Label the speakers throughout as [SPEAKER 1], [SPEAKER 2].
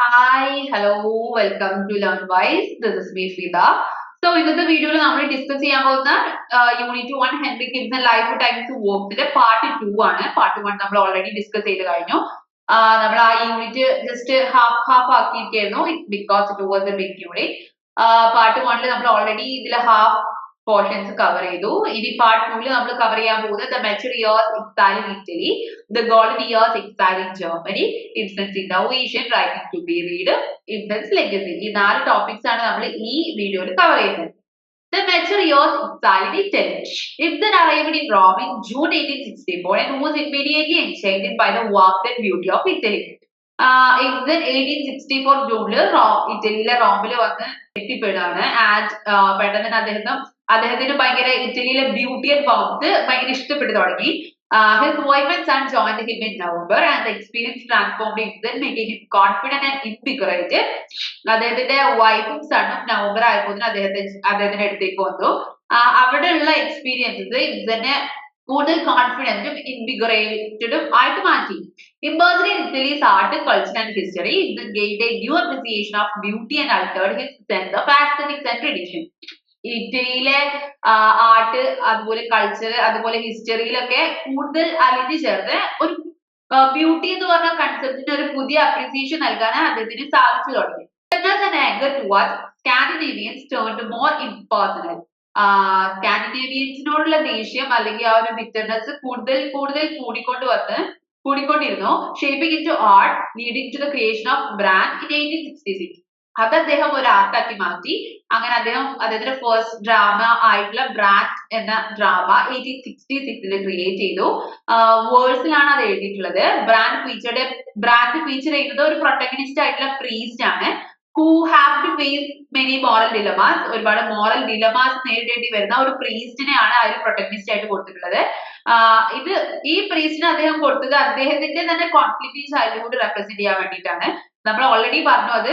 [SPEAKER 1] Hi hello welcome to learn wise this is me Smitha so ഇന്നത്തെ വീഡിയോയിൽ നമ്മൾ discuss ചെയ്യാൻ പോകുന്ന unit one Henry kids life times വർക്ക്സിന്റെ part two ആണ്. Part one നമ്മൾ already discuss ചെയ്ത് കഴിഞ്ഞു. നമ്മൾ ആ unit just half half ആക്കിയിരിക്കുന്നു because it was a big unit part വണ്ണിൽ നമ്മൾ ഓൾറെഡി ഇതിൽ ഹാഫ് പോർഷൻസ് കവർ ചെയ്തു ഇനി പാർട്ട് ടൂവിൽ നമ്മൾ കവർ ചെയ്യാൻ പോകുന്നത് the mature years exile Italy the golden years exile Germany influence in writing to be read influence legacy ഈ നാല് ടോപ്പിക്സ് ആണ് നമ്മൾ ഈ വീഡിയോയിൽ കവർ ചെയ്യുന്നത് The years exiled Italy. Ibsen arrived in Rome in June 1864 and was immediately enchanted by the warmth and beauty of Italy. Ibsen eighteen sixty four ജൂണിൽ ഇറ്റലിയിലെ റോമിൽ വന്ന് എത്തിപ്പെടുകയാണ് ആൻഡ് Italy, അദ്ദേഹം അദ്ദേഹത്തിന് ഭയങ്കര ഇറ്റലിയിലെ ബ്യൂട്ടി ആൻഡ് വാർത്ത് ഭയങ്കര ഇഷ്ടപ്പെട്ടു തുടങ്ങി his wife and son in him in November and experience transformed then making him confident and invigorated. അദ്ദേഹത്തിന്റെ വൈഫും സണ്ണും നവംബർ ആയപ്പോൾ അദ്ദേഹത്തെ അദ്ദേഹത്തിന്റെ അടുത്തേക്ക് വന്നു അവിടെയുള്ള എക്സ്പീരിയൻസസ് ഇബ്സനെ കൂടുതൽ കോൺഫിഡന്റും ഇൻവിഗറേറ്റഡും ആയിട്ട് മാറ്റി in Italy's art, culture, and history, Ibsen gained a new appreciation of beauty and altered his sense of aesthetics and tradition. ഇറ്റലിയിലെ ആർട്ട് അതുപോലെ കൾച്ചർ അതുപോലെ ഹിസ്റ്ററിയിലൊക്കെ കൂടുതൽ അലിഞ്ഞു ചേർന്ന് ഒരു ബ്യൂട്ടി എന്ന് പറഞ്ഞ കൺസെപ്റ്റിന് ഒരു പുതിയ അപ്രീസിയേഷൻ നൽകാൻ അദ്ദേഹത്തിന് സാധിച്ചു തുടങ്ങി. സ്കാൻഡിനേവിയൻസ് ടേൺ മോർ സ്കാൻഡിനേവിയൻസിനോടുള്ള ദേഷ്യം അല്ലെങ്കിൽ ആ ഒരു ബിറ്റർനെസ് കൂടുതൽ കൂടുതൽ കൂടിക്കൊണ്ട് വന്ന് കൂടിക്കൊണ്ടിരുന്നു. Shaping into art leading to the creation of Brand in eighteen sixty six അത് അദ്ദേഹം ഒരു ആർട്ടാക്കി മാറ്റി. അങ്ങനെ അദ്ദേഹം അദ്ദേഹത്തിന്റെ ഫസ്റ്റ് ഡ്രാമ ആയിട്ടുള്ള ബ്രാൻഡ് എന്ന ഡ്രാമ എയ്റ്റീൻ സിക്സ്റ്റി സിക്സിൽ ക്രിയേറ്റ് ചെയ്തു. വേഴ്സിലാണ് അത് എഴുതിയിട്ടുള്ളത്. ബ്രാൻഡ് ഫീച്ചറുടെ ബ്രാൻഡ് ഫീച്ചർ ചെയ്യുന്നത് ഒരു പ്രൊട്ടഗനിസ്റ്റ് ആയിട്ടുള്ള പ്രീസ്റ്റ് ആണ്. Who have to face many moral dilemmas ഒരുപാട് മോറൽ ഡിലമാസ് നേരിടേണ്ടി വരുന്ന ഒരു പ്രീസ്റ്റിനെയാണ് ഒരു പ്രൊട്ടഗനിസ്റ്റ് ആയിട്ട് കൊടുത്തിട്ടുള്ളത്. ഇത് ഈ പ്രീസ്റ്റിന് അദ്ദേഹം കൊടുത്തത് അദ്ദേഹത്തിന്റെ തന്നെ കോൺഫ്ലിക്റ്റ് ചൈൽഡ്ഹുഡ് റെപ്രസെന്റ് ചെയ്യാൻ വേണ്ടിയിട്ടാണ്. നമ്മൾ ഓൾറെഡി പറഞ്ഞു അത്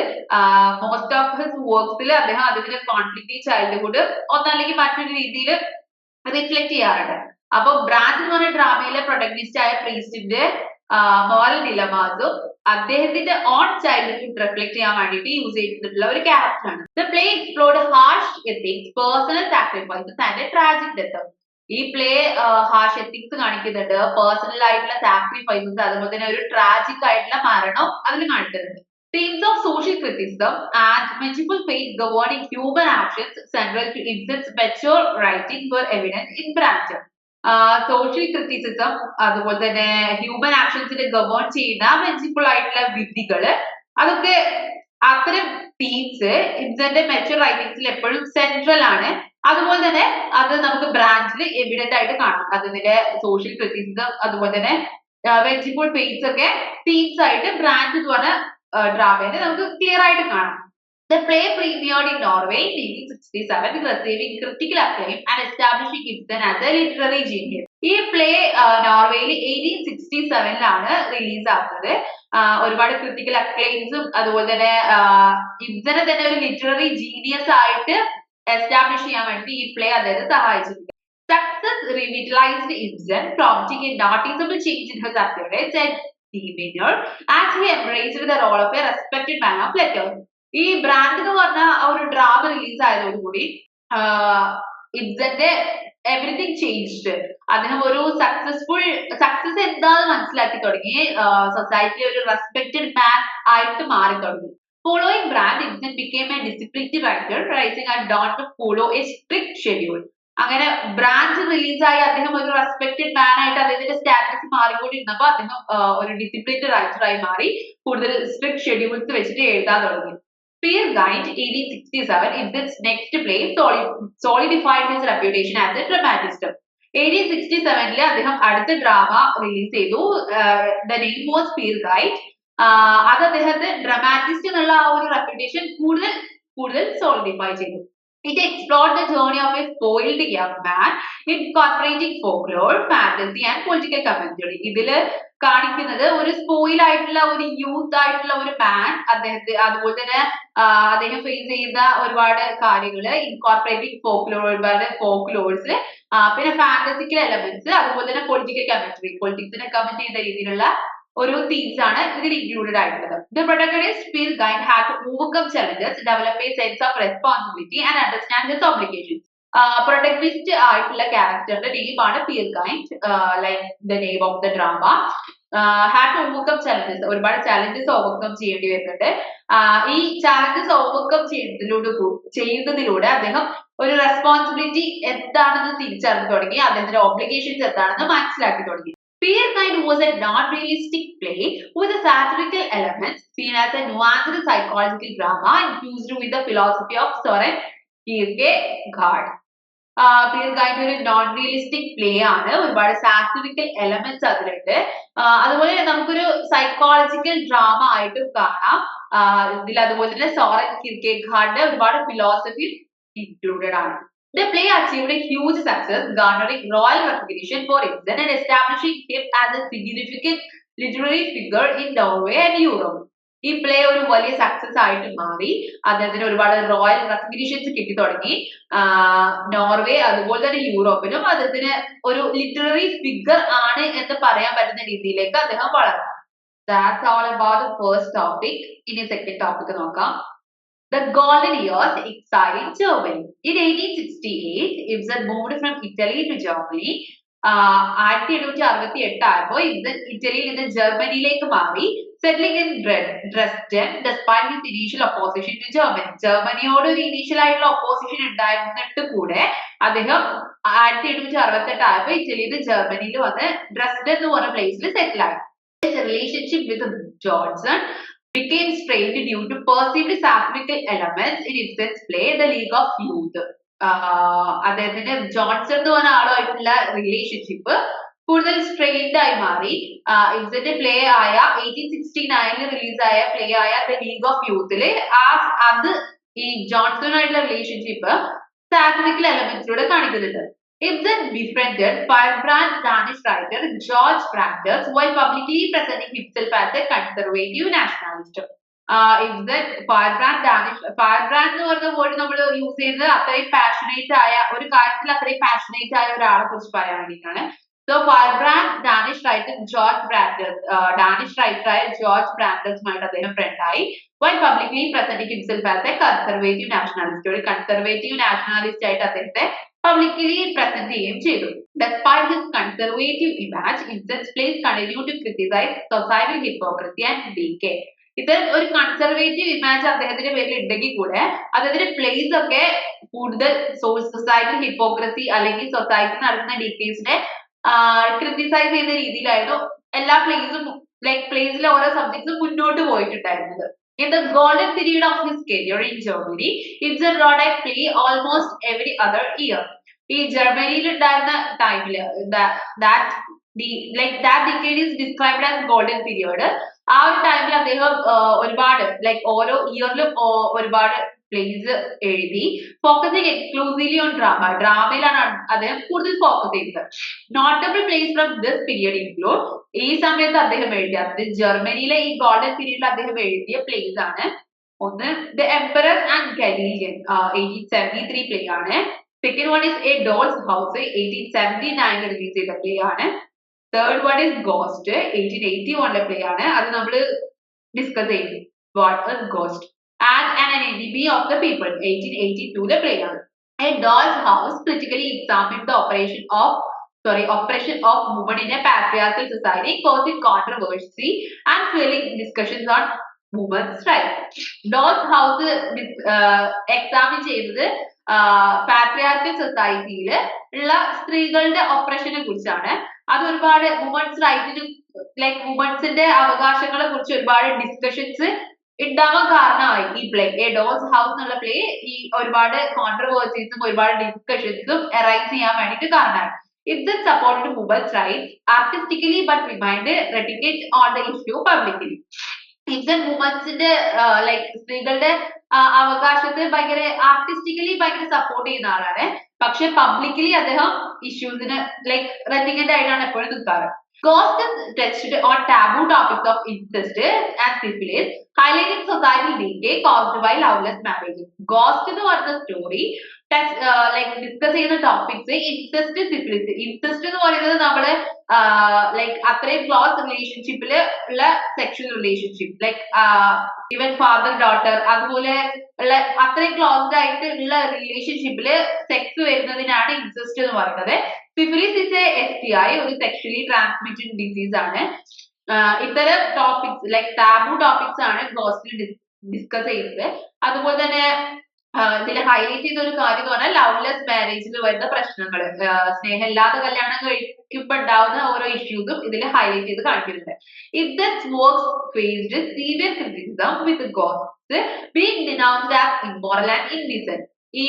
[SPEAKER 1] മോസ്റ്റ് ഓഫ് ഹിസ് വർക്ക്സിൽ അദ്ദേഹം അതിന്റെ കോൺഫ്ലിക്റ്റ് ചൈൽഡ്ഹുഡ് ഒന്നല്ലെങ്കിൽ മറ്റൊരു രീതിയിൽ റിഫ്ലക്ട് ചെയ്യാറുണ്ട്. അപ്പൊ ബ്രാൻഡ് എന്ന് പറഞ്ഞ ഡ്രാമയിലെ പ്രൊട്ടഗനിസ്റ്റ് ആയ പ്രീസ്റ്റിന്റെ മോറൽ ഡിലമാസും അദ്ദേഹത്തിന്റെ ഓൺ ചൈൽഡ്ഹുഡ് റിഫ്ലക്ട് ചെയ്യാൻ വേണ്ടിയിട്ട് യൂസ് ചെയ്തിട്ടുള്ള ഒരു ക്യാരക്ടറാണ് the play explored harsh ethics personal sacrifices and tragic death ഈ പ്ലേ ഹാർഷ് എത്തിക്സ് കാണിക്കുന്നുണ്ട്. പേഴ്സണൽ ആയിട്ടുള്ള സാക്രിഫൈസസ് അതുപോലെ തന്നെ ഒരു ട്രാജിക് ആയിട്ടുള്ള മരണം അതിൽ കാണിക്കുന്നുണ്ട്. Themes of social criticism and multiple faith governing human actions central to Ibsen's mature writing were evident in Branch. Social criticism അതുപോലെ തന്നെ ഹ്യൂമൻ ആക്ഷൻസിനെ ഗവേൺ ചെയ്യുന്ന മെൻസിപ്പിൾ ആയിട്ടുള്ള വിധികൾ അതൊക്കെ അത്തരം തീംസ് ഇബ്സന്റെ writings റൈറ്റിംഗ്സിൽ എപ്പോഴും സെൻട്രൽ ആണ്. അതുപോലെ തന്നെ അത് നമുക്ക് ബ്രാഞ്ചിൽ എവിഡന്റ് ആയിട്ട് കാണാം. അതിന്റെ സോഷ്യൽ ക്രിറ്റിസിസം അതുപോലെ തന്നെ വെജിറ്റബിൾ പെയിൻസ് ഒക്കെ തീംസ് ആയിട്ട് ബ്രാഞ്ച് എന്ന് പറഞ്ഞ ഡ്രാമേനെ നമുക്ക് ക്ലിയർ ആയിട്ട് കാണാം. The play premiered in Norway in 1867, receiving critical acclaim and establishing Ibsen as a literary genius. ഈ പ്ലേ നോർവേയിൽ എയ്റ്റീൻ സിക്സ്റ്റി സെവനിലാണ് റിലീസ് ആകുന്നത് ഒരുപാട് ക്രിട്ടിക്കൽ അക്ലെയിംസും അതുപോലെ തന്നെ ഇബ്സനെ തന്നെ ഒരു ലിറ്റററി ജീനിയസ് ആയിട്ട് എസ്റ്റാബ്ലിഷ് ചെയ്യാൻ വേണ്ടി ഈ പ്ലേ അദ്ദേഹത്തെ സഹായിച്ചിട്ടുണ്ട് success revitalized Ibsen prompting a noticeable change in appearance and demeanor as he embraced the role of a respected man of letters. ഈ ബ്രാൻഡ് എന്ന് പറഞ്ഞ ഒരു ഡ്രാമ റിലീസ് ആയതോടുകൂടി ഇബ്സന്റെ എവറിഥിങ് ചേഞ്ച്ഡ് അദ്ദേഹം ഒരു സക്സസ്ഫുൾ സക്സസ് എന്താന്ന് മനസ്സിലാക്കി തുടങ്ങി സൊസൈറ്റിയിലെ ഒരു റെസ്പെക്റ്റഡ് മാൻ ആയിട്ട് മാറി തുടങ്ങി. Following brand Ibsen became a disciplinary writer, writing a dot to follow a strict schedule. അങ്ങനെ ബ്രാഞ്ച് റിലീസായി അദ്ദേഹം ഒരു റെസ്പെക്റ്റഡ് മാൻ ആയിട്ട് അദ്ദേഹത്തിന്റെ സ്റ്റാറ്റസ് മാറിക്കൊണ്ടിരുന്നപ്പോൾ അദ്ദേഹം ഒരു ഡിസിപ്ലിൻഡ് റൈറ്ററായി മാറി കൂടുതൽ സ്ട്രിക്ട് ഷെഡ്യൂൾസ് വെച്ചിട്ട് എഴുതാൻ തുടങ്ങി Fear Guide 1867 is its next play solidified his reputation as a dramatist. Eighteen sixty സെവനിൽ അദ്ദേഹം അടുത്ത ഡ്രാമ റിലീസ് ചെയ്തു ദ നെയിം വാസ് ഫിയർ ഗൈഡ് അത് അദ്ദേഹത്തെ ഡ്രമാറ്റിസ്റ്റ് എന്നുള്ള ആ ഒരു റെപ്യൂട്ടേഷൻ കൂടുതൽ കൂടുതൽ സോളിഡിഫൈ ചെയ്തു explored the journey of a spoiled young man incorporating folklore, fantasy and political commentary. ഇതിൽ കാണിക്കുന്നത് ഒരു സ്പോയിൽ ആയിട്ടുള്ള ഒരു യൂത്ത് ആയിട്ടുള്ള ഒരു മാൻ അദ്ദേഹത്തെ അതുപോലെ തന്നെ അദ്ദേഹം ഫേസ് ചെയ്ത ഒരുപാട് കാര്യങ്ങൾ ഇൻകോർപ്പറേറ്റിംഗ് ഫോക്ലോർ ഒരുപാട് ഫോക്ലോർസ് പിന്നെ ഫാന്റസിക്കൽ എലമെന്റ്സ് അതുപോലെ തന്നെ പൊളിറ്റിക്കൽ കമന്ററി പൊളിറ്റിക്സിനെ കമന്റ് ചെയ്ത രീതിയിലുള്ള ഒരു തീംസ് ആണ് ഇതിൽ ഇൻക്ലൂഡഡ് ആയിട്ടുള്ളത്. The protagonist feel gain have to overcome challenges develop a sense of responsibility and understand his obligations protagonist ആയിട്ടുള്ള ക്യാരക്ടറിന്റെ നെയിമാണ് Peer gain like the name of the drama have to overcome challenges ഒരുപാട് challenges overcome ചെയ്യേണ്ടി വരുന്നുണ്ട്. ഈ challenges overcome ചെയ്യുന്നതിലൂടെ ചെയ്യുന്നതിലൂടെ അദ്ദേഹം ഒരു റെസ്പോൺസിബിലിറ്റി എന്താണെന്ന് തിരിച്ചറിഞ്ഞു തുടങ്ങി അദ്ദേഹത്തിന്റെ ഓബ്ലിഗേഷൻസ് എന്താണെന്ന് മനസ്സിലാക്കി തുടങ്ങി. Fear Kind was a non-realistic play with a satirical elements seen as a nuanced psychological drama infused with the philosophy of Soren Kierkegaard. ഗൈഡ് ഒരു നോൺ റിയലിസ്റ്റിക് പ്ലേ ആണ് ഒരുപാട് സാറ്റിറിക്കൽ എലമെന്റ്സ് അതിലുണ്ട് അതുപോലെ നമുക്കൊരു സൈക്കോളജിക്കൽ ഡ്രാമ ആയിട്ടും കാണാം ഇതിൽ അതുപോലെ തന്നെ സോറൻ കിർക്കേഖാഡിന്റെ ഒരുപാട് ഫിലോസഫി ഇൻക്ലൂഡഡ് ആണ് The play achieved a huge success, garnering royal recognition for Ibsen and establishing him as a significant literary figure in Norway and Europe. ഈ പ്ലേ ഒരു വലിയ സക്സസ് ആയിട്ട് മാറി. അദ്ദേഹത്തിന് ഒരുപാട് റോയൽ റെക്കഗ്നീഷൻസ് കിട്ടി തുടങ്ങി. നോർവേ അതുപോലെ തന്നെ യൂറോപ്പിലും അദ്ദേഹത്തിന് ഒരു ലിറ്റററി ഫിഗർ ആണ് എന്ന് പറയാൻ പറ്റുന്ന രീതിയിലേക്ക് അദ്ദേഹം വളർന്നു. That's all about first topic ഇനി സെക്കൻഡ് ടോപ്പിക് നോക്കാം. The golden years exile in Germany. In 1868, Ibsen moved from Italy to Germany. ആയിരത്തി എണ്ണൂറ്റി അറുപത്തി എട്ട് ആയപ്പോ ഇബ്സൻ ഇറ്റലിയിൽ നിന്ന് ജർമ്മനിയിലേക്ക് മാറി settling in Dresden despite his initial opposition to Germany ജർമ്മനിയോട് ഒരു ഇനീഷ്യൽ ആയിട്ടുള്ള ഒപ്പോസിഷൻ ഉണ്ടായിരുന്നിട്ട് കൂടെ അദ്ദേഹം ആയിരത്തി എണ്ണൂറ്റി അറുപത്തി എട്ട് ആയപ്പോ ഇറ്റലിയിൽ നിന്ന് ജർമ്മനിയിൽ വന്ന് ഡ്രസ്ഡൻ എന്ന് പറഞ്ഞ പ്ലേസിൽ സെറ്റിൽ ആയി relationship with Johnson became strained due to perceived satirical elements in its play The League of Youth. അദ്ദേഹത്തിന്റെ ജോൺസൺ എന്ന് പറഞ്ഞ ആളുമായിട്ടുള്ള റിലേഷൻഷിപ്പ് കൂടുതൽ സ്ട്രെയിൻഡ് ആയി മാറി ഇബ്സന്റെ പ്ലേ ആയ എയ്റ്റീൻ സിക്സ്റ്റി നയനിൽ റിലീസായ പ്ലേ ആയ ദ ലീഗ് ഓഫ് യൂത്തിൽ ആ അത് ഈ ജോൺസണുമായിട്ടുള്ള റിലേഷൻഷിപ്പ് സാറ്ററിക്കൽ എലമെന്റ്സിലൂടെ കാണിക്കുന്നുണ്ട് Ibsen befriended firebrand Danish writer George Brandes while publicly presenting himself as a conservative nationalist. Ibsen firebrand Danish firebrand എന്ന് പറഞ്ഞ വേർഡ് നമ്മൾ യൂസ് ചെയ്യുന്നത് അത്രയും പാഷനേറ്റ് ആയ ഒരു കാര്യത്തിൽ അത്രയും പാഷനേറ്റ് ആയ ഒരാളെ കുറിച്ച് പറയാൻ വേണ്ടിയിട്ടാണ് so firebrand Danish writer George Brandes Danish റൈറ്ററായ George ബ്രാൻഡേഴ്സുമായിട്ട് അദ്ദേഹം ഫ്രണ്ടായി why publicly presenting himself as conservative nationalist ഒരു കൺസർവേറ്റീവ് നാഷണാലിസ്റ്റ് ആയിട്ട് അദ്ദേഹത്തെ പബ്ലിക്കലി പ്രസന്റ് ചെയ്യുകയും ചെയ്തു Despite his conservative image, Ibsen's plays continued to criticize societal hypocrisy and decay. ഇത് ഒരു conservative image അദ്ദേഹത്തിന്റെ പേരിൽ ഉണ്ടെങ്കിൽ കൂടെ അദ്ദേഹത്തിന്റെ പ്ലേസ് ഒക്കെ കൂടുതൽ സൊസൈറ്റി ഹിപ്പോക്രസി അല്ലെങ്കിൽ സൊസൈറ്റി നടക്കുന്ന ഡീറ്റെയിൽസിനെ ക്രിറ്റിസൈസ് ചെയ്യുന്ന രീതിയിലായിരുന്നു എല്ലാ പ്ലേസും ലൈക് പ്ലേസിലെ ഓരോ സബ്ജക്ട്സും മുന്നോട്ട് പോയിട്ടുണ്ടായിരുന്നത് In the golden period of his career in Germany, Ibsen wrote a play almost every other year. ഈ ജർമ്മനിയിൽ ഉണ്ടായിരുന്ന ടൈമിൽ that like that decade is described as golden period ആ ഒരു ടൈമിൽ അദ്ദേഹം ഒരുപാട് ലൈക് ഓരോ ഇയറിലും ഒരുപാട് പ്ലേസ് എഴുതി ഫോക്കസിങ് എക്സ്ക്ലൂസീവ്ലി ഓൺ ഡ്രാമ ഡ്രാമയിലാണ് അദ്ദേഹം കൂടുതൽ ഫോക്കസ് ചെയ്തത് notable plays from this period include ഈ സമയത്ത് അദ്ദേഹം എഴുതിയ അത് ജർമ്മനിയിലെ ഈ ഗോൾഡൻ പീരീഡിൽ അദ്ദേഹം എഴുതിയ പ്ലേസ് ആണ്. ഒന്ന് the Emperor and Galilean eighteen seventy three play ആണ്. Second one is a Doll's House eighteen seventy നയനിൽ release ചെയ്ത പ്ലേ ആണ്. Third one is Ghost eighteen eighty വണ്ണിലെ പ്ലേ ആണ്. അത് നമ്മൾ ഡിസ്കസ് ചെയ്തു what Ghost and an an enemy of the people 1882 the play a doll's house critically examined the operation of sorry oppression of women in a patriarchal society causing controversy and fueling discussions on women's rights Doll's House examine ചെയ്തത് patriarchal സൊസൈറ്റിയിൽ ഉള്ള സ്ത്രീകളുടെ ഒപ്രഷനെ കുറിച്ചാണ് അത് ഒരുപാട് women's റൈറ്റിനും like വുമൻസിന്റെ അവകാശങ്ങളെ കുറിച്ച് ഒരുപാട് ഡിസ്കഷൻസ് ഉണ്ടാവാൻ കാരണമായി ഈ പ്ലേ എ ഡോസ് ഹൗസ് എന്നുള്ള പ്ലേ ഈ ഒരുപാട് കോൺട്രവേഴ്സീസും ഒരുപാട് ഡിസ്കഷൻസും അറൈസ് ചെയ്യാൻ വേണ്ടിയിട്ട് കാരണമായി. Ibsen supported women's rights artistically but remained reticent on the issue publicly. ഇബ്സൻ വുമൻസിന്റെ ലൈക് സ്ത്രീകളുടെ അവകാശത്തെ ഭയങ്കര ആർട്ടിസ്റ്റിക്കലി ഭയങ്കര സപ്പോർട്ട് ചെയ്യുന്ന ആളാണ്. പക്ഷെ പബ്ലിക്കലി അദ്ദേഹം ഇഷ്യൂസിന് ലൈക് റെറ്റിങ്ങന്റ് ആയിട്ടാണ് എപ്പോഴും നിൽക്കാറ്. Ghost touched on taboo topics of incest and syphilis, highlighting societal decay caused by loveless marriage. Ghost എന്ന് പറഞ്ഞ സ്റ്റോറി ലൈക്ക് ഡിസ്കസ് ചെയ്യുന്ന ടോപ്പിക്സ് ഇൻസെസ്റ്റ് സിഫിലിസ് ഇൻസെസ്റ്റ് എന്ന് പറയുന്നത് നമ്മൾ ലൈക്ക് അത്രയും ക്ലോസ് റിലേഷൻഷിപ്പിൽ ഉള്ള sexual relationship like even father daughter അതുപോലെ ഉള്ള അത്രയും ക്ലോസ്ഡ് ആയിട്ട് ഉള്ള റിലേഷൻഷിപ്പിൽ സെക്സ് വരുന്നതിനാണ് ഇൻസെസ്റ്റ് എന്ന് പറയുന്നത്. Syphilis is a S T I ഒരു സെക്ഷലി ട്രാൻസ്മിറ്റഡ് ഡിസീസ് ആണ്. ഇത്തരം ടോപ്പിക്സ് ലൈക് ടാബു ടോപ്പിക്സ് ആണ് ഗോസ്റ്റിൽ ഡിസ്കസ് ചെയ്യുന്നത്. അതുപോലെ തന്നെ ഇതിൽ ഹൈലൈറ്റ് ചെയ്ത ഒരു കാര്യം എന്ന് പറഞ്ഞാൽ ലവ്ലെസ് മാരേജിൽ വരുന്ന പ്രശ്നങ്ങൾ സ്നേഹമില്ലാത്ത കല്യാണം കഴിക്കുമ്പോൾ ഉണ്ടാവുന്ന ഓരോ ഇഷ്യൂസും ഇതിൽ ഹൈലൈറ്റ് ചെയ്ത് കാണിക്കുന്നുണ്ട്. If that works faced severe criticism with Ghost being denounced as immoral and indecent ഈ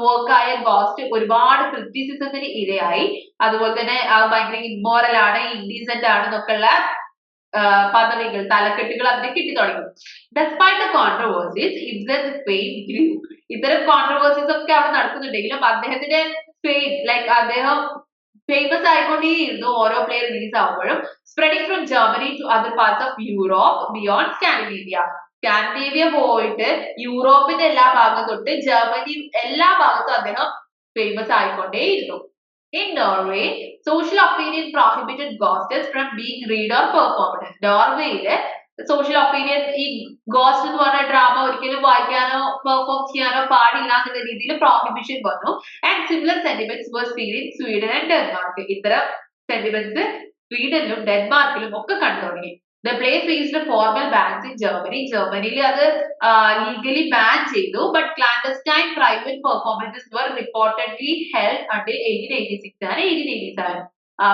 [SPEAKER 1] വർക്കായ ഗോസ്റ്റ് ഒരുപാട് ക്രിറ്റിസിസത്തിന് ഇരയായി. അതുപോലെ തന്നെ ഭയങ്കര ഇമ്മോറൽ ആണ് ഇൻഡീസെന്റ് ആണ് എന്നൊക്കെയുള്ള പദവികൾ തലക്കെട്ടുകൾ അതിന് കിട്ടി തുടങ്ങി. Despite the controversies Ibsen's fame grew ഇത്തരം കോൺട്രവേഴ്സീസ് ഒക്കെ അവിടെ നടക്കുന്നുണ്ടെങ്കിലും അദ്ദേഹത്തിന്റെ ഫെയിം ലൈക്ക് അദ്ദേഹം ഫേമസ് ആയിക്കൊണ്ടേയിരുന്നു ഓരോ play release ആവുമ്പോഴും. Spreading from Germany to other parts of Europe beyond Scandinavia Scandinavia പോയിട്ട് യൂറോപ്പിന്റെ എല്ലാ ഭാഗം തൊട്ട് ജർമ്മനി എല്ലാ ഭാഗത്തും അദ്ദേഹം ഫേമസ് ആയിക്കൊണ്ടേയിരുന്നു. In Norway, social opinion prohibited ghosts from being read or performed. നോർവേയിൽ സോഷ്യൽ ഒപ്പീനിയൻ ഈ ഗോസ്റ്റ് എന്ന് പറഞ്ഞ ഡ്രാമ ഒരിക്കലും വായിക്കാനോ പെർഫോം ചെയ്യാനോ പാടില്ല എന്നുള്ള രീതിയിൽ പ്രോഹിബിഷൻ വന്നു. And similar sentiments were seen in Sweden and Denmark ഇത്തരം സെന്റിമെന്റ്സ് സ്വീഡനിലും ഡെൻമാർക്കിലും ഒക്കെ കണ്ടു തുടങ്ങി the play faced formal bans in Germany ജർമ്മനിയിൽ അത് ലീഗലി ബാൻ ചെയ്തു. But clandestine private performances were reportedly held until eighteen eighty six ആണ്. എയ്റ്റീൻ എയ്റ്റി സെവൻ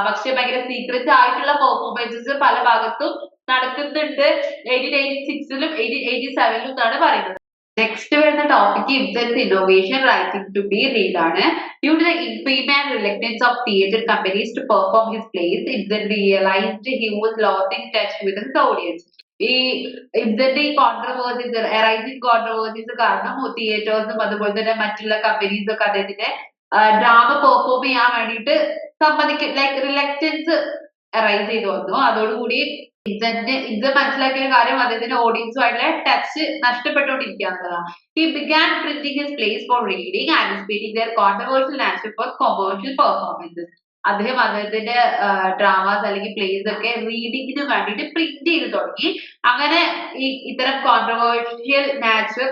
[SPEAKER 1] പക്ഷെ ഭയങ്കര സീക്രറ്റ് ആയിട്ടുള്ള പെർഫോമൻസസ് പല ഭാഗത്തും നടക്കുന്നുണ്ട്. എയ്റ്റീൻ എയ്റ്റി സിക്സിലും എയ്റ്റീൻ എയ്റ്റി സെവനിലും എന്നാണ് പറയുന്നത്. നെക്സ്റ്റ് വരുന്ന topic Ibsen's innovation writing to be read ആണ്. Due to the infamy and reluctance of theatre companies to perform his plays Ibsen realized he was losing touch with his audience ഈ ഇബ്സന്റെ ഈ controversies rising controversies കാരണം തിയേറ്റേഴ്സും അതുപോലെ തന്നെ മറ്റുള്ള companies ഒക്കെ അദ്ദേഹത്തിന്റെ ഡ്രാമ പെർഫോം ചെയ്യാൻ വേണ്ടിയിട്ട് സമ്മതിക്കും ലൈക്ക് റിലക്റ്റൻസ് റൈസ് ചെയ്തു വന്നു. അതോടുകൂടി ഇസന്റെ ഇത് മനസ്സിലാക്കിയ കാര്യം അദ്ദേഹത്തിന്റെ ഓഡിയൻസുമായിട്ടുള്ള ടച്ച് നഷ്ടപ്പെട്ടുകൊണ്ടിരിക്കുക എന്നുള്ളതാണ് he began printing his plays for reading anticipating their controversial and for commercial performances അദ്ദേഹം അദ്ദേഹത്തിന്റെ ഡ്രാമാസ് അല്ലെങ്കിൽ പ്ലേസ് ഒക്കെ റീഡിങ്ങിന് വേണ്ടിയിട്ട് പ്രിന്റ് ചെയ്ത് തുടങ്ങി. അങ്ങനെ ഈ ഇത്തരം കോൺട്രവേഴ്ഷ്യൽ നാച്ചുറൽ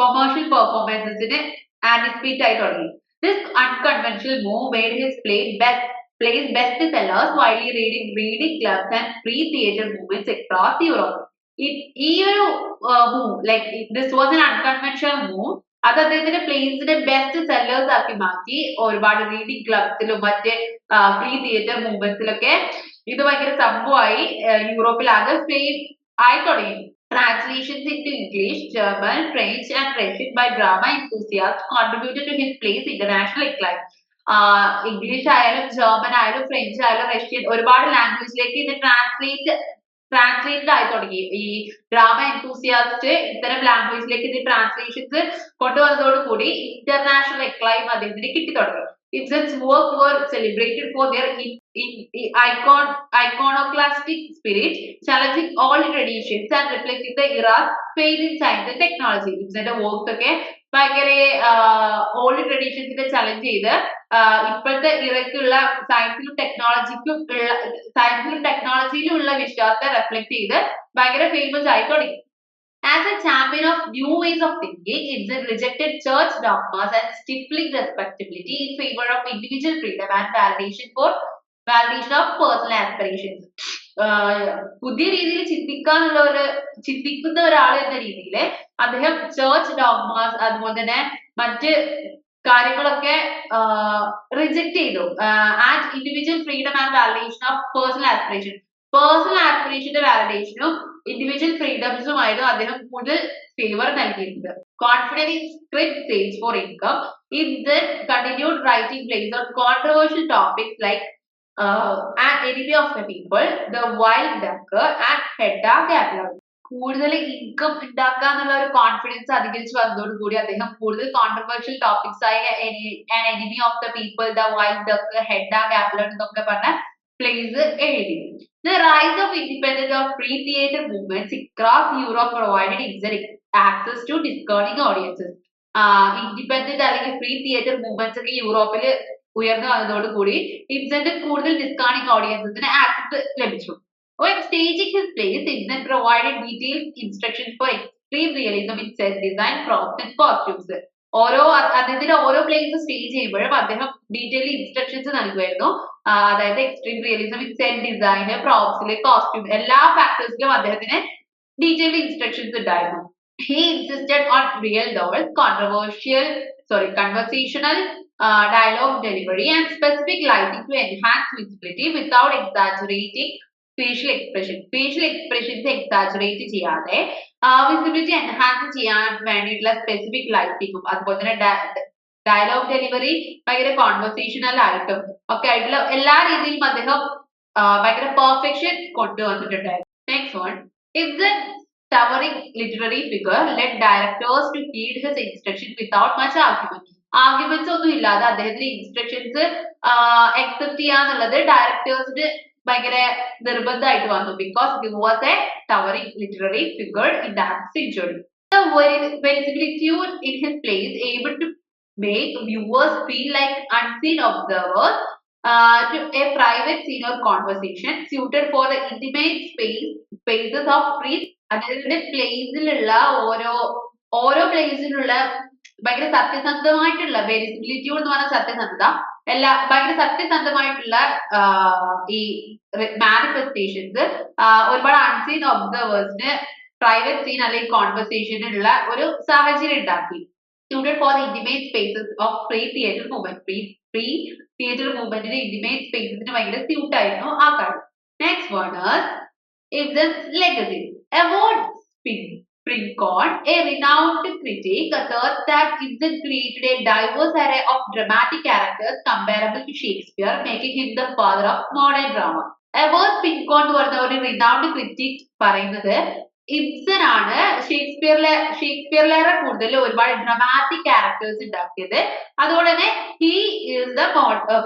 [SPEAKER 1] കൊമേഴ്ഷ്യൽ പെർഫോമൻസസിന് ആന്റിസിപ്പേറ്റ് ആയി തുടങ്ങി. This unconventional move made his play best plays best sellers while he reading reading clubs and free theatre movements across Europe. ഈ ഒരു move like this was an unconventional move അത് അദ്ദേഹത്തിന്റെ പ്ലെയിൻസിന്റെ best sellers ആക്കി മാറ്റി ഒരുപാട് reading ക്ലബ്സിലും മറ്റ് free theatre മൂവ്മെന്റ്സിലൊക്കെ ഇത് ഭയങ്കര സംഭവമായി യൂറോപ്പിൽ ആകെ ഫെയിം ആയി തുടങ്ങി Translations into English, German, French, and Russian by drama enthusiasts contributed to his play's international acclaim. English ആയാലും ജർമ്മൻ ആയാലും ഫ്രഞ്ച് ആയാലും റഷ്യൻ ഒരുപാട് ലാംഗ്വേജിലേക്ക് ഇത് ട്രാൻസ്ലേറ്റ് ട്രാൻസ്ലേറ്റഡ് ആയി തുടങ്ങി ഈ ഡ്രാമ എൻതൂസിയാസ്റ്റ് ഇത്തരം ലാംഗ്വേജിലേക്ക് ഇത് ട്രാൻസ്ലേഷൻസ് കൊണ്ടുവന്നതോടുകൂടി ഇന്റർനാഷണൽ എക്ലൈം അദ്ദേഹത്തിന് കിട്ടി തുടങ്ങി celebrated for their in, in, in icon, iconoclastic spirit, challenging all traditions and reflecting the era's faith in science and technology. ഇബ്സന്റെ വർക്ക്സ് ഒക്കെ ഭയങ്കര ഓൾഡ് ട്രഡീഷൻസിനെ ചലഞ്ച് ചെയ്ത് ഇപ്പോഴത്തെ ഇറക്കുള്ള സയൻസിലും ടെക്നോളജിക്കും ഉള്ള സയൻസിലും ടെക്നോളജിയിലും ഉള്ള വിശ്വാസത്തെ റെഫ്ലക്ട് ചെയ്ത് ഭയങ്കര ഫേമസ് ആയി തുടങ്ങി As a champion of new ways of thinking, Ibsen rejected church dogmas and stifling respectability in favor of individual freedom and validation for validation of personal aspirations. പുതിയ രീതിയിൽ ചിന്തിക്കാനുള്ള ഒരു ചിന്തിക്കുന്ന ഒരാൾ എന്ന രീതിയിൽ അദ്ദേഹം ചേർച്ച് ഡോഗ്മാസ് അതുപോലെ തന്നെ മറ്റ് കാര്യങ്ങളൊക്കെ റിജക്ട് ചെയ്തു. And individual freedom and validation of personal aspiration personal ആസ്പിറേഷന്റെ വാലിഡേഷനും ഇൻഡിവിജ്വൽ ഫ്രീഡംസുമായിരുന്നു അദ്ദേഹം കൂടുതൽ ഫേവർ നൽകിയിരുന്നത്. Confidence script for income it continued writing plays on controversial topics like an enemy of the people, the wild duck and Hedda Gabler കൂടുതൽ income ഉണ്ടാക്കുക എന്നുള്ള ഒരു confidence അധികരിച്ച് വന്നതോടുകൂടി അദ്ദേഹം കൂടുതൽ കോൺട്രവേഴ്ഷ്യൽ ടോപ്പിക്സ് ആയ enemy of the people the wild duck Hedda Gabler എന്നൊക്കെ പറഞ്ഞ പ്ലേസ് എഴുതി the rise of independent of free theatre movements across Europe provided ഇൻസർ access to discerning audiences. Independent അല്ലെങ്കിൽ ഫ്രീ തിയേറ്റർ മൂവ്മെന്റ്സ് ഒക്കെ യൂറോപ്പിൽ ഉയർന്നു വന്നതോടുകൂടി ഇബ്സന്റെ കൂടുതൽ ഡിസ്കാണിംഗ് ഓഡിയൻസിന് ആക്സസ് ലഭിച്ചു. When staging his plays, Ibsen provided detailed instructions for extreme realism in set design, props and costumes. ഓരോ അദ്ദേഹത്തിന്റെ ഓരോ പ്ലേസ് സ്റ്റേജ് ചെയ്യുമ്പോഴും അദ്ദേഹം ഡീറ്റെയിൽ ഇൻസ്ട്രക്ഷൻസ് നൽകുമായിരുന്നു. അതായത് extreme realism in set design പ്രോപ്സിൽ costume എല്ലാ ഫാക്ടേഴ്സിലും അദ്ദേഹത്തിന് ഡീറ്റെയിൽ ഇൻസ്ട്രക്ഷൻസ് ഉണ്ടായിരുന്നു. He insisted on real dolls controversial sorry conversational dialogue delivery and specific lighting to enhance visibility without exaggerating facial expression facial expressions exaggerate ചെയ്യാതെ visibility enhance ചെയ്യാൻ വേണ്ടിയിട്ടുള്ള specific ലൈറ്റിങ്ങും അതുപോലെ തന്നെ dialogue delivery ഭയങ്കര കോൺവെർസേഷണൽ ആയിട്ടും ഒക്കെ ആയിട്ടുള്ള എല്ലാ രീതിയിലും അദ്ദേഹം ഭയങ്കര perfection കൊണ്ടുവന്നിട്ടുണ്ടായിരുന്നു. Next one Ibsen towering literary figure led directors to heed his instruction without much argument. Arguments ഒന്നും ഇല്ലാതെ അദ്ദേഹത്തിന്റെ ഇൻസ്ട്രക്ഷൻസ് അക്സെപ്റ്റ് ചെയ്യാന്നുള്ളത് ഡയറക്ടേഴ്സിന് ഭയങ്കര നിർബന്ധമായിട്ട് വന്നു because he was a towering literary figure in that century verisimilitude in his plays able to make viewers feel like unseen observers uh, to a private scene or conversation suited for the intimate space spaces of free അദ്ദേഹത്തിന്റെ പ്ലേസിലുള്ള ഓരോ ഓരോ പ്ലേസിലുള്ള ഭയങ്കര സത്യസന്ധമായിട്ടുള്ള വെരിസിബിലിറ്റിയോട് എന്ന് പറഞ്ഞ സത്യസന്ധത. എല്ലാ ഭയങ്കര സത്യസന്ധമായിട്ടുള്ള ഈ മാനിഫെസ്റ്റേഷൻസ് ഒരുപാട് അൺസീൻ ഒബ്സർവേഴ്സിന് പ്രൈവറ്റ് സീൻ അല്ലെങ്കിൽ കോൺവെർസേഷനുള്ള ഒരു സാഹചര്യം ഉണ്ടാക്കി. Suited for the spaces of free theatre movement. Free free theatre മൂവ്മെന്റിന്റെ intimate സ്പേസസിന് ഭയങ്കര സ്യൂട്ട് ആയിരുന്നു ആ കാര്യം next word is legacy Award Spin. Sprincon, a renowned critic, asserts that Ibsen created a diverse array of dramatic characters comparable to Shakespeare, making him the father of modern drama. Ever പിൻകോൺ എന്ന് പറഞ്ഞ ഒരു renowned critic പറയുന്നത് Ibsen ആണ് ഷേക്സ്പിയറിലെ ഷേക്സ്പിയറിലേറെ കൂടുതൽ ഒരുപാട് dramatic characters ഉണ്ടാക്കിയത് അതുകൊണ്ട് തന്നെ he is the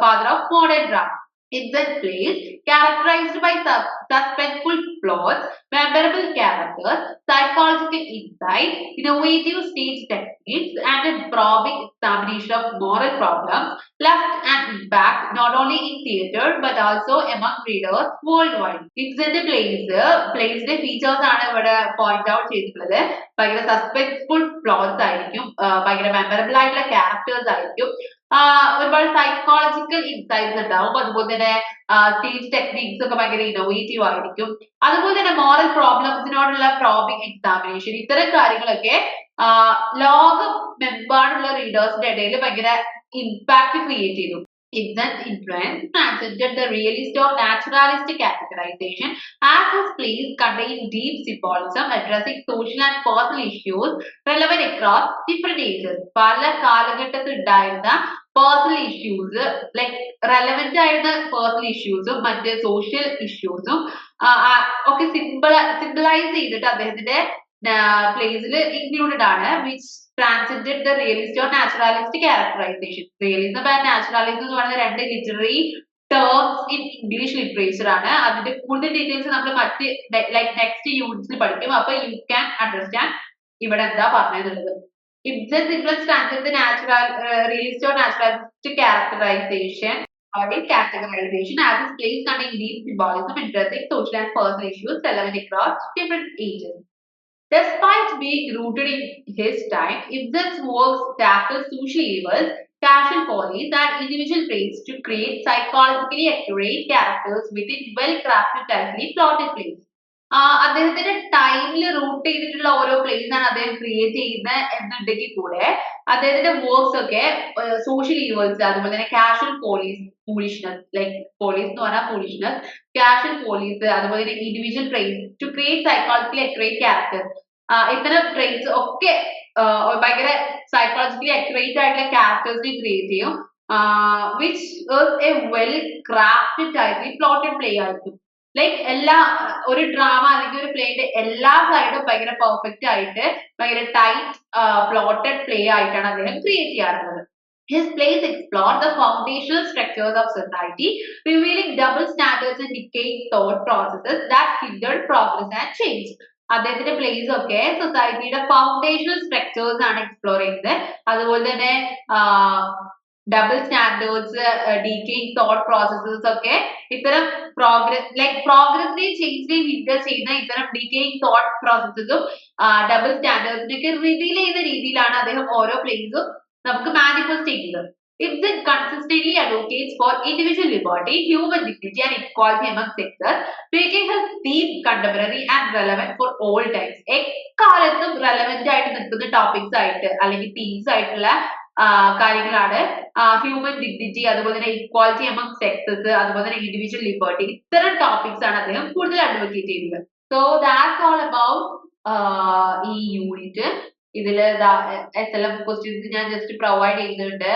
[SPEAKER 1] father of modern drama Ibsen place characterized by sus- suspenseful plots, memorable characters, psychological insight, innovative stage techniques, and a probing examination of moral problems left an impact not only in theatre but also among readers worldwide. Ibsen's the പ്ലേസിന്റെ features ആണ് ഇവിടെ point out ചെയ്തിട്ടുള്ളത് ഭയങ്കര suspenseful plots ആയിരിക്കും ഭയങ്കര memorable ആയിട്ടുള്ള characters ആയിരിക്കും ഒരുപാട് സൈക്കോളജിക്കൽ ഇൻസൈറ്റ്സ് ഉണ്ടാവും. അതുപോലെ തന്നെ സ്റ്റേജ് ടെക്നിക്സ് ഒക്കെ ഭയങ്കര ഇന്നോവേറ്റീവ് ആയിരിക്കും. അതുപോലെ തന്നെ മോറൽ പ്രോബ്ലംസിനോടുള്ള പ്രോബിംഗ് എക്സാമിനേഷൻ ഇത്തരം കാര്യങ്ങളൊക്കെ ലോകമെമ്പാടുള്ള റീഡേഴ്സിന്റെ ഇടയിൽ ഭയങ്കര ഇമ്പാക്ട് ക്രിയേറ്റ് ചെയ്തു. Ibsen's influence transcended the realist or naturalistic categorization as his plays contain deep symbolism addressing social and personal issues relevant across different ages. പല കാലഘട്ടത്തിൽ ഉണ്ടായിരുന്ന പേഴ്സണൽ ഇഷ്യൂസ് ലൈക് റെലവെന്റ് ആയിരുന്ന പേഴ്സണൽ ഇഷ്യൂസും മറ്റ് സോഷ്യൽ ഇഷ്യൂസും ഒക്കെ simple സിമ്പിളൈസ് ചെയ്തിട്ട് അദ്ദേഹത്തിന്റെ പ്ലേസിൽ ഇൻക്ലൂഡഡ് ആണ് which transcended the realist or naturalist characterisation realism and naturalism എന്ന് പറയുന്ന രണ്ട് literary terms in English literature ആണ് അതിന്റെ കൂടുതൽ ഡീറ്റെയിൽസ് നമ്മൾ മറ്റ് ലൈക് നെക്സ്റ്റ് യൂണിറ്റ്സിൽ പഠിക്കും അപ്പൊ യു ക്യാൻ അണ്ടർസ്റ്റാൻഡ് ഇവിടെ എന്താ പറഞ്ഞതെന്നുള്ളത് transcends the natural, uh, realist or naturalist characterization or categorization as is placed under deep symbolism interesting social and personal issues relevant across different ages. Despite being rooted in his time, Ibsen's works tackle social evils, casual follies, and individual traits to create psychologically accurate characters within well-crafted, tightly plotted plays. അദ്ദേഹത്തിന്റെ ടൈമിൽ root ചെയ്തിട്ടുള്ള ഓരോ place ആണ് അദ്ദേഹം create ചെയ്യുന്നത് എന്നുണ്ടെങ്കിൽ കൂടെ അദ്ദേഹത്തിന്റെ വർക്ക്സ് ഒക്കെ സോഷ്യൽ ഈവൽസ് അതുപോലെ തന്നെ casual police politeness like police എന്ന് പറഞ്ഞാൽ പോളിഷ്നസ് കാഷ്വൽ പോലീസ് അതുപോലെ തന്നെ individual traits to create psychologically accurate characters ഇത്തരം ട്രെയിൻസ് ഒക്കെ ഭയങ്കര സൈക്കോളജിക്കലി അക്യുറേറ്റ് ആയിട്ടുള്ള ക്യാരക്ടേഴ്സിനെ ക്രിയേറ്റ് ചെയ്യും. വിച്ച് എ വെൽ ക്രാഫ്റ്റഡ് ആയിട്ട് പ്ലോട്ടഡ് പ്ലേ ആയിരിക്കും. ലൈക്ക് എല്ലാ ഒരു ഡ്രാമ അല്ലെങ്കിൽ ഒരു പ്ലേയുടെ എല്ലാ സൈഡും ഭയങ്കര പെർഫെക്റ്റ് ആയിട്ട് ഭയങ്കര ടൈറ്റ് പ്ലോട്ടഡ് പ്ലേ ആയിട്ടാണ് അദ്ദേഹം ക്രിയേറ്റ് ചെയ്യാറുള്ളത്. His plays explore the foundational structures of society, revealing double standards standards and thought thought processes that progress and change അദ്ദേഹത്തിന്റെ പ്ലേസ് ഒക്കെ സൊസൈറ്റിയുടെ ഫൗണ്ടേഷണൽ സ്ട്രക്ചേഴ്സ് ആണ് എക്സ്പ്ലോർ ചെയ്യുന്നത്. അതുപോലെ തന്നെ double standards decaying thought processes ഒക്കെ ഇത്തരം പ്രോഗ്രസ് ലൈക് പ്രോഗ്രസിനെയും ചേഞ്ചിനെയും ഹിൻഡർ ചെയ്യുന്ന ഇത്തരം ഡീക്കേയിങ് തോട്ട് പ്രോസസ്സസും ഡബിൾ സ്റ്റാൻഡേർഡ്സിനൊക്കെ റിവീൽ ചെയ്യുന്ന രീതിയിലാണ് അദ്ദേഹം ഓരോ പ്ലേസും നമുക്ക് മാനിഫെസ്റ്റ് ചെയ്യുന്നത് the consistently advocates for individual liberty, human dignity, and equality among sectors, making her deep contemporary and relevant for all times. എക്കാലത്തും റെലവെന്റ് ആയിട്ട് നിൽക്കുന്ന ടോപ്പിക്സ് ആയിട്ട് അല്ലെങ്കിൽ തീംസ് ആയിട്ടുള്ള കാര്യങ്ങളാണ്. ഹ്യൂമൻ ഡിഗ്നിറ്റി അതുപോലെ തന്നെ ഇക്വാലിറ്റി എമംഗ് സെക്സസ് അതുപോലെ തന്നെ ഇൻഡിവിജ്വൽ ലിബർട്ടി ഇത്തരം ടോപ്പിക്സ് ആണ് അദ്ദേഹം കൂടുതൽ അഡ്വക്കേറ്റ് ചെയ്യുന്നത്. സോ ദാറ്റ്സ് ഓൾ അബൌട്ട് ഈ യൂണിറ്റ് ഇതിൽ എസ് എൽ എം ക്വസ്റ്റ്യൻസ് ഞാൻ ജസ്റ്റ് പ്രൊവൈഡ് ചെയ്യുന്നുണ്ട്.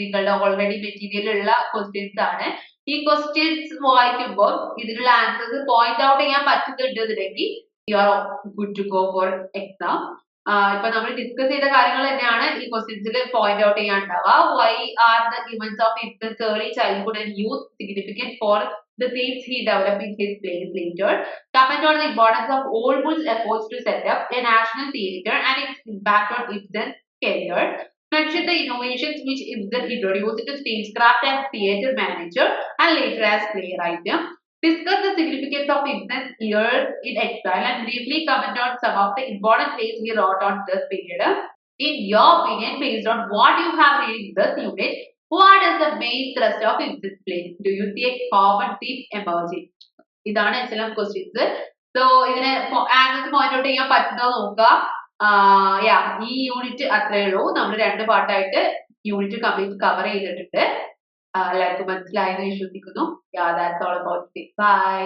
[SPEAKER 1] നിങ്ങളുടെ ഓൾറെഡി മെറ്റീരിയൽ ഉള്ള ക്വസ്റ്റ്യൻസ് ആണ്. ഈ ക്വസ്റ്റ്യൻസ് വായിക്കുമ്പോൾ ഇതിനുള്ള ആൻസേഴ്സ് പോയിന്റ് ഔട്ട് ചെയ്യാൻ പറ്റുന്നുണ്ടെന്നുണ്ടെങ്കിൽ you are good to go for exam ഇപ്പൊ നമ്മൾ ഡിസ്കസ് ചെയ്ത കാര്യങ്ങൾ തന്നെയാണ് ഈ ക്വസ്റ്റ്യൻസിൽ point out ചെയ്യാനുണ്ടാവുക why are the events of infancy early childhood and youth significant for the themes he developed in his plays later, comment on the importance of Old Bull's efforts to set up a national theatre and its impact on Ibsen's career, mention the innovations which Ibsen introduced into stagecraft as theatre manager and later as playwright, discuss the significance of Ibsen's years in exile and briefly comment on some of the important plays he wrote on this period. In your opinion, based on what you have read in this unit, what is the main thrust of Ibsen's play? Do you see a common theme emerging? ഇതാണ് H L M questions so ഇതിന് answers point out ചെയ്യാൻ പറ്റുന്നത് നോക്കുക യാ ഈ unit അത്രയേ ഉള്ളൂ നമ്മൾ രണ്ട് പാർട്ടായിട്ട് യൂണിറ്റ് കംപ്ലീറ്റ് കവർ ചെയ്തിട്ടുണ്ട് എല്ലാവർക്കും മനസ്സിലായെന്ന് വിശ്വസിക്കുന്നു. Yeah that's all about bye